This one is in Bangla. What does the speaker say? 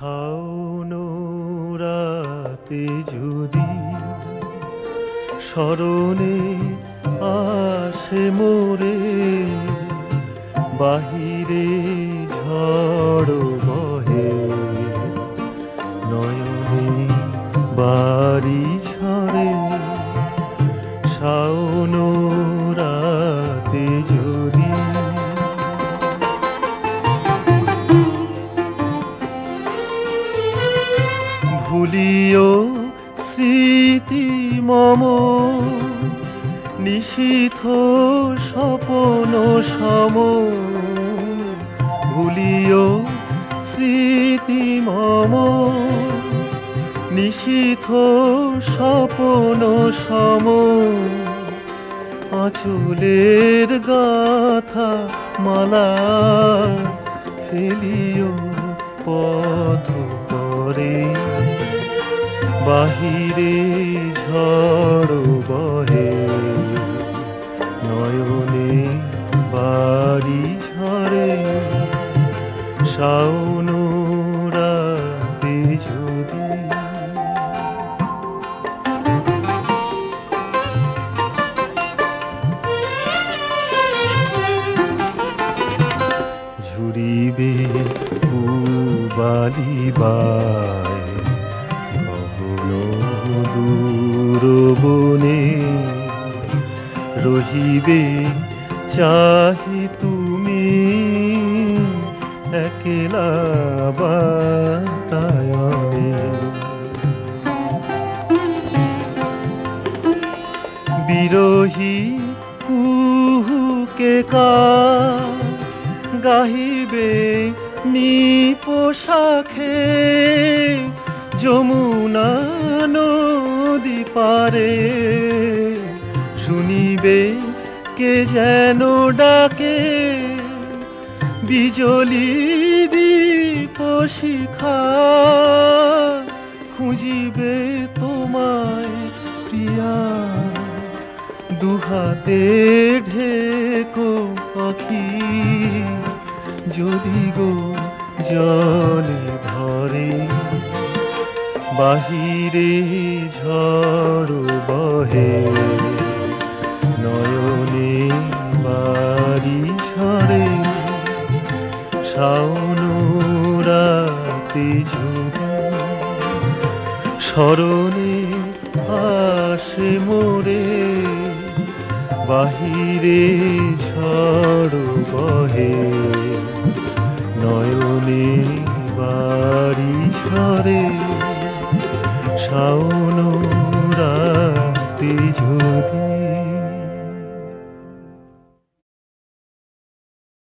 শাওন রাতে যদি স্মরণে আসে মোরে ভুলিও স্মৃতি মম। নিশীথ স্বপন সম। ভুলিও স্মৃতি মম। নিশীথ স্বপন সম। আঁচলের গাথা মালা ফেলিও পথ করে। বাহিরে ঝড় বহে নয়নে বাড়ি ঝরে শাওন রাতে যদি বায় চাহি তুমি একলা বিরোহী কুহুকে কা গাহিবে নিপোশাখে যমুনা নদী পারে শুনিবে কে যেন ডাকে, বিজলি দীপ শিখা। খুঁজিবে তোমায় প্রিয়া। দুহাতে ঢেকো পাখি, যদি গো জলে ধরে বাহিরে ঝড় বহে। রাতে যদি স্মরণে আসে মোরে বাহিরে ঝড় বহে নয়নে